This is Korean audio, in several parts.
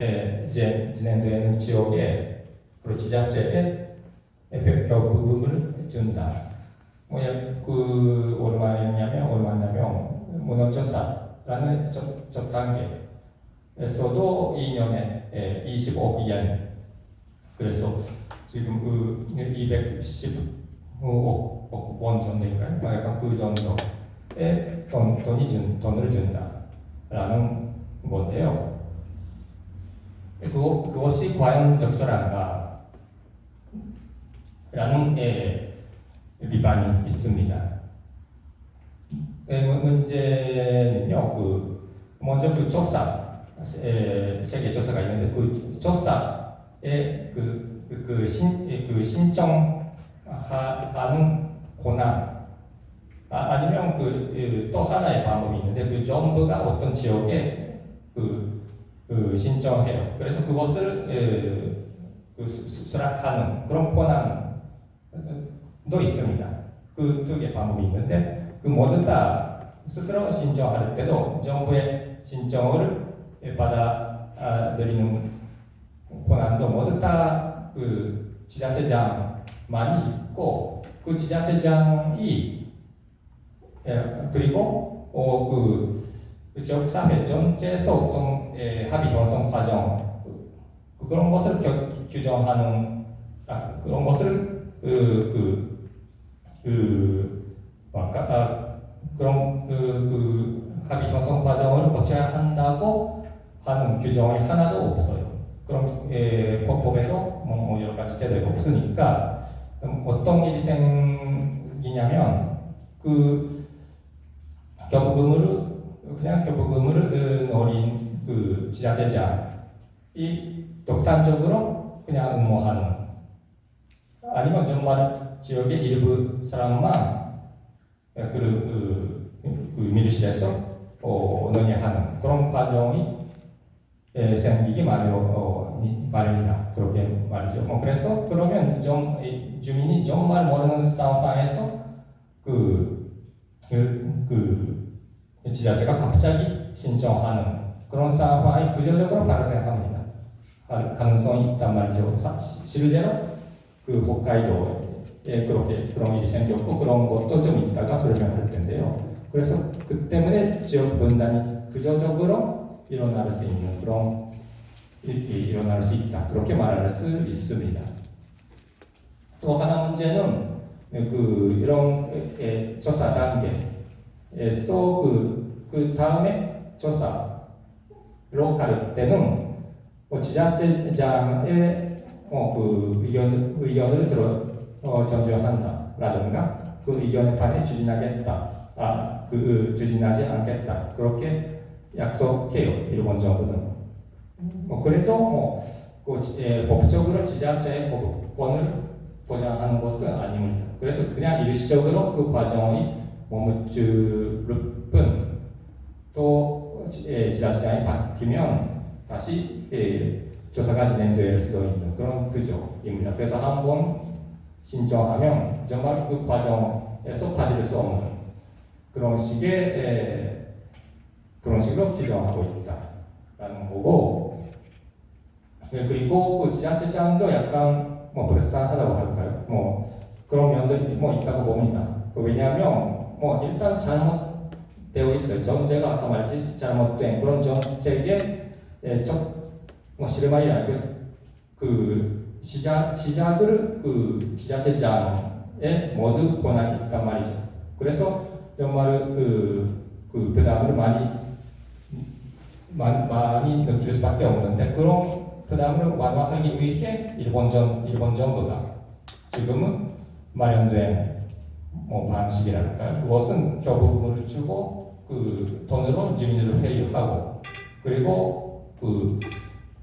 예, 이제 진행되는 지역에 그리고 지자체에 벽 부분을 준다. 뭐야 그 얼마였냐면 얼마냐면 문어조사라는 첫, 첫 단계에서도 2년에 예, 25억 yen 그래서 지금 그 210억 원 정도인가요? 뭐 약간 그 정도의 돈, 돈이 준, 돈을 준다라는 건데요. 그, 그것이 과연 적절한가? 라는 예, 비판이 있습니다. 예, 문- 문제는요, 그, 먼저 그 조사, 에, 세계 조사가 있는데 그 조사에 그, 그, 그 신, 예, 그 신청하는 권한, 아, 아니면 그, 예, 또 하나의 방법이 있는데 그 정부가 어떤 지역에 그, 그 신청해요. 그래서 그것을 에, 그 수락하는 그런 권한도 있습니다. 그 두 개 방법이 있는데 그 모두 다 스스로 신청할 때도 정부의 신청을 받아들이는 권한도 모두 다 그 지자체장만이 있고 그 지자체장이 예, 그리고 어, 그 지역 사회 전체에서 어떤 예, 합의 형성 과정 그, 그런 것을 겨, 규정하는 아, 그런 것을 그, 그, 그 뭐랄까 아, 그런 그, 그 합의 형성 과정을 거쳐야 한다고 하는 규정이 하나도 없어요. 그런 예, 법법에도 뭐 여러 가지 제도가 없으니까 그럼 어떤 일이 생기냐면 그 교부금을 그냥 교부금을 어린 그 지자체장이 독단적으로 그냥 응모하는 아니면 정말 지역의 일부 사람만 그, 그, 그 밀실에서 어, 논의하는 그런 과정이 예, 생기기 마련, 어, 이- 마련이다. 그렇게 말이죠. 뭐 그래서 그러면 좀이 주민이 정말 모르는 상황에서 그, 그, 그 지자체가 갑자기 신청하는 그런 상황이 구조적으로 발생합니다. 가- 가능성이 있단 말이죠. 실제로 그 홋카이도에 그렇게 그런 일이 생겼고 그런 것도 좀 이따가 설명할 텐데요. 그래서 그 때문에 지역 분단이 구조적으로 일어날 수 있는 그런 이- 이- 일어날 수 있다. 그렇게 말할 수 있습니다. 또 하나 문제는 그 이런 에, 조사 단계에서 그, 그 다음에 조사 로갈 때는 뭐 지자체장의 어, 그 의견 의견을 들어 어, 존중한다라든가 그 의견에 반해 추진하겠다. 아, 그, 그 추진하지 않겠다. 그렇게 약속해요. 일본 정부는. 뭐 그래도 뭐 그, 지- 예, 법적으로 지자체의 법권을 보장하는 것은 아닙니다. 그래서 그냥 일시적으로 그 과정이 머무줄 뿐, 또 지- 예, 지자체장이 바뀌면 다시 예, 조사가 진행될 수도 있는 그런 구조입니다. 그래서 한 번 신청하면 정말 그 과정에서 빠질 수 없는 그런 식의 예, 그런 식으로 규정하고 있다라는 거고 예, 그리고 그 지자체장도 약간 뭐 불쌍하다고 할까요? 뭐 그런 면들이 뭐 있다고 봅니다. 그 왜냐하면 뭐 일단 잘못 되어 있어요. 정제가 아까 말했지 잘못된 그런 정책에 예, 적뭐 실마리나 그, 그 시작 시작을 그 지자체장에 모두 권한이 있단 말이죠. 그래서 정말 그, 그 부담을 많이 많이, 많이 느낄 수밖에 없는데 그런 부담을 완화하기 위해 일본 정 일본 정부가 지금은 마련된 뭐 방식이랄까요? 그것은 교부금을 주고 그 돈으로 주민을 회유하고 그리고 그,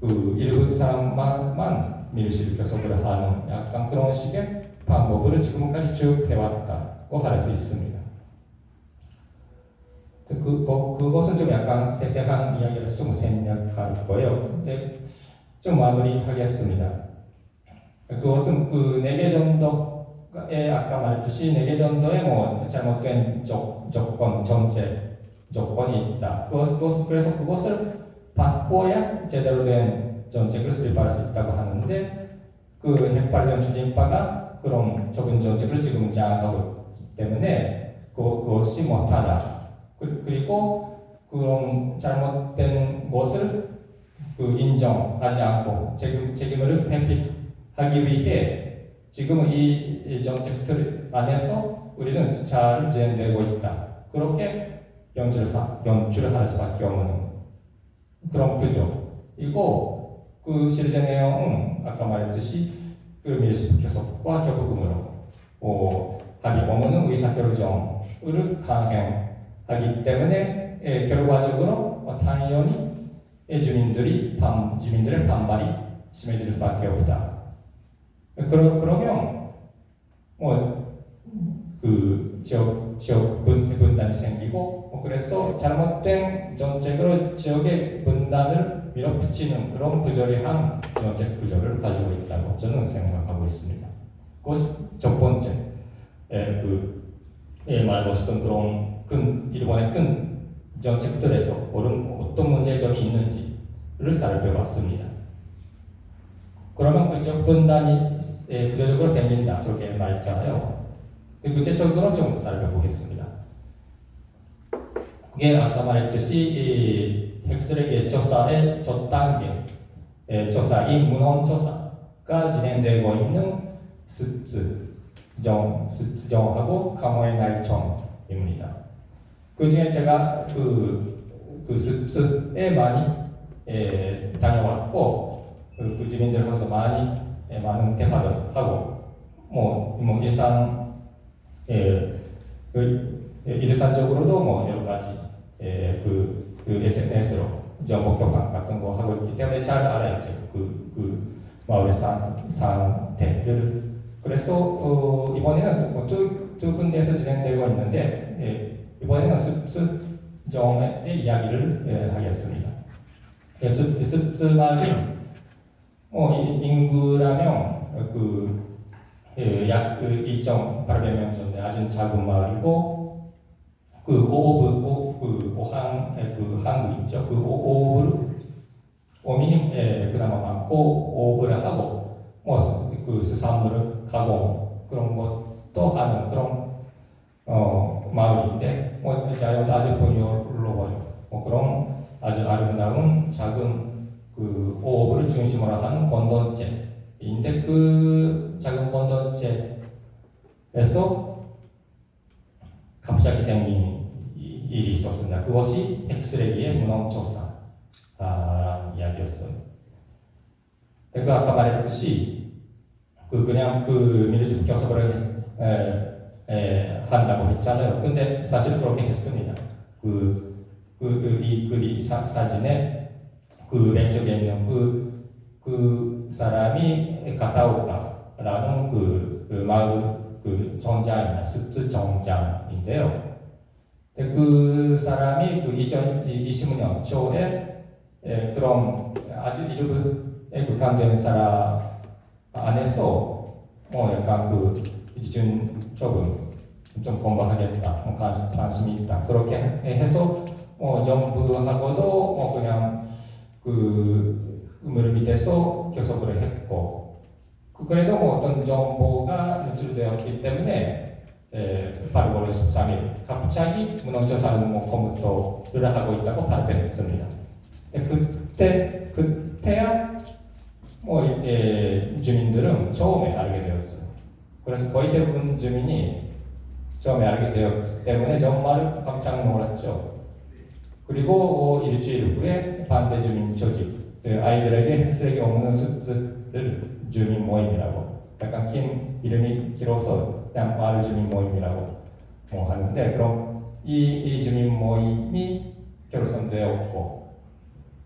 그 일부 사람만 밀실 교섭을 하는 약간 그런 식의 방법을 지금까지 쭉 해왔다고 할 수 있습니다. 그, 그, 그것은 좀 약간 세세한 이야기를 좀 생략할 거예요. 근데 좀 마무리하겠습니다. 그것은 그 네 개 정도 의 아까 말했듯이 네개 정도의 뭐 잘못된 조, 조건, 정책 조건이 있다. 그것, 그래서 그것을 바꿔야 제대로 된 정책을 수립할 수 있다고 하는데 그 핵발전 추진파가 그런 좁은 정책을 지금 장악하고 있기 때문에 그, 그것이 못하다. 그, 그리고 그런 잘못된 것을 그 인정하지 않고 책임, 책임을 회피하기 위해 지금 이, 이 정책들 안에서 우리는 잘 진행되고 있다. 그렇게 연출사, 연출을 할 수밖에 없는 그런 구조 이고 그 실제 내용은 아까 말했듯이 그 밀집 교섭과 결국으로 어, 합의 원문은 의사결정을 강행하기 때문에 예, 결과적으로 어, 당연히 예, 주민들이 반, 주민들의 반발이 심해질 수밖에 없다. 그러, 그러면 뭐그 지역 지역 분, 분단이 생기고 뭐 그래서 잘못된 정책으로 지역의 분단을 밀어붙이는 그런 부조리한 정책 구조를 가지고 있다고 저는 생각하고 있습니다. 그것이 첫 번째 예, 그 예, 싶은 그런 큰 일본의 큰 정책들에서 어떤 문제점이 있는지를 살펴봤습니다. 그러면 그 지역 분단이 예, 구조적으로 생긴다 그렇게 말했잖아요. 그 구체적으로 좀 살펴보겠습니다. 그게 아까 말했듯이 이 핵쓰레기 조사의 첫 단계 예, 조사인 문헌 조사가 진행되고 있는 스츠 정 스츠정하고 강호의 날청입니다. 그 중에 제가 그, 그 스츠에 많이 예, 다녀왔고 그, 그 주민들하고도 많이 예, 많은 대화도 하고 뭐, 뭐 일상 예, 그 예, 일상적으로도 뭐 여러 가지 예, 그, 그 SNS로 정보 교환 같은 거 하고 있기 때문에 잘 알아야죠. 그, 그 마을의 상, 상태를. 그래서 어, 이번에는 뭐두 두 군데에서 진행되고 있는데 예, 이번에는 습습 정의 이야기를 예, 하겠습니다. 예, 습, 습습말은 뭐 이- 인구라면 그 예, 약 그, 2.800명 정도 아주 작은 마을이고 그 오브 오그 오한 예, 그 한국 있죠? 그 오- 오브를 오미님 예, 그나마 많고 오브를 하고 뭐그 수산물을 가공 그런 것도 하는 그런 어 마을인데 뭐 자연 아주 풍요로워요 뭐 그런 아주 아름다운 작은 그 오브를 중심으로 하는 건던제인데 그 작은 건던제에서 갑자기 생긴 이- 일이 있었습니다. 그것이 핵쓰레기의 문헌조사라는 이야기였어요. 그 아까 말했듯이 그 그냥 그 민주주의 교섭을 한다고 했잖아요. 근데 사실 그렇게 했습니다. 그, 그, 그, 이 사, 사진에 그 왼쪽에 있는 그, 그 사람이 가타오카라는 그, 그 마을 그 정장입니다. 습트 정장인데요. 그 사람이 그 2020년 초에 예, 그런 아주 일부에 국한된 사람 안에서 뭐 약간 그 기준 조금 좀 공부하겠다, 뭐 관심, 관심이 있다 그렇게 해서 뭐 정부하고도 뭐 그냥 그 의무를 밑에서 교섭을 했고 그- 그래도 뭐 어떤 정보가 노출되었기 때문에 에, 8월 13일 갑자기 문헌조사는 뭐 컴퓨터를 하고 있다고 발표했습니다. 에, 그때 그때야 뭐 이렇게 주민들은 처음에 알게 되었어요. 그래서 거의 대부분 주민이 처음에 알게 되었기 때문에 정말 깜짝 놀랐죠. 그리고 어, 일주일 후에 반대 주민 조직 그 아이들에게 핵쓰레기 없는 숲을 주민 모임이라고 약간 긴 이름이 길어서 그냥 마을 주민 모임이라고 뭐 하는데 그럼 이, 이 주민 모임이 결성되었고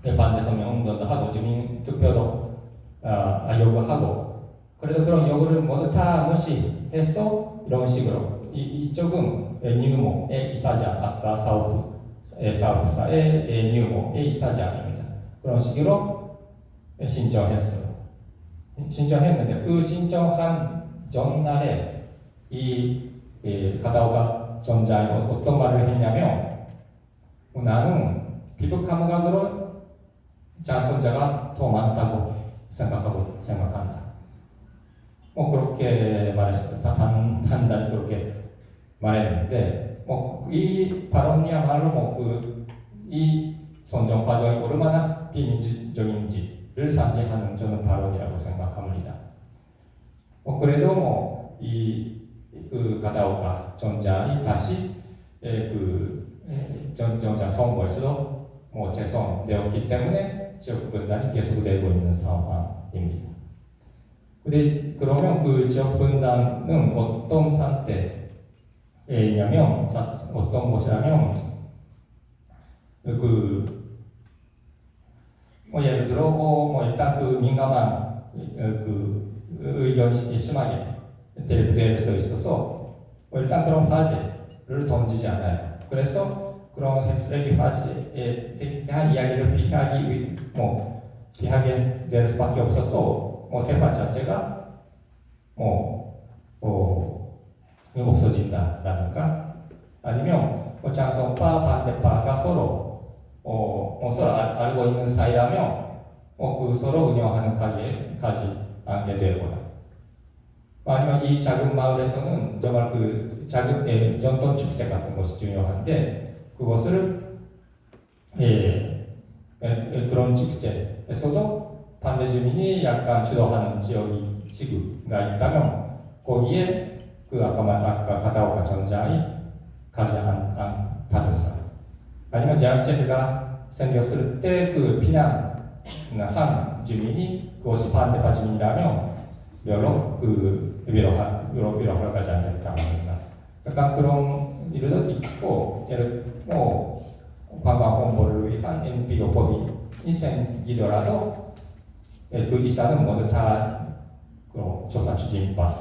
그 반대 서명 운동도 하고 주민 투표도 아, 아, 요구하고 그래도 그런 요구를 모두 다 무시해서 이런 식으로 이, 이쪽은 뉴모의 이사장 아까 사업 사업사의 뉴모의 이사장입니다. 그런 식으로 신청했어요. 신청했는데 그 신청한 전날에 이 예, 가다오가 전자이 어떤 말을 했냐면 어, 나는 피부 감각으로 장선자가 더 많다고 생각하고 생각한다. 뭐 그렇게 말했어. 단, 단단히 그렇게 말했는데 뭐 이 발언이야말로 뭐 그 이 선정 과정이 얼마나 비민주적인지를 상징하는 저는 발언이라고 생각합니다. 뭐 그래도 뭐 이 그 가다오가 전장이 다시 에, 그 에, 전, 전장 선거에서도 뭐 재선되었기 때문에 지역 분단이 계속되고 있는 상황입니다. 근데 그러면 그 지역 분단은 어떤 상태 냐면 사- 어떤 것이냐면 그 뭐 예를 들어 어, 뭐 일단 그 민감한 어, 그 의견이 심하게 수 있어서 뭐 일단 그런 화제를 던지지 않아요. 그래서 그런 쓰레기 화제에 대한 이야기를 피하기 위, 뭐 피하게 될 수밖에 없어서 뭐 대화 자체가 뭐 어, 없어진다라든가? 아니면 뭐 장성파 반대파가 서로 어, 어, 서로 알, 알고 있는 사이라면 어, 그 서로 운영하는 가게에 가지 않게 되거나. 아니면 이 작은 마을에서는 정말 그 작은 예, 전통 축제 같은 것이 중요한데 그것을 예, 예, 예, 그런 축제에서도 반대 주민이 약간 주도하는 지역이 지구가 있다면 거기에 그 아까 말 아까 가다오카 전장이 가지 않, 않다든가 아니면 재앙재해가 생겼을 때 그 피난한 주민이 그것이 반대파 주민이라면 별로 그 위로하 위로 위로 허락하지 않겠다든가 약간 그런 일도 있고 예를 뭐 관광 홍보를 위한 NPO법이 생기더라도 예, 그 이사는 모두 다 그 조사 추진반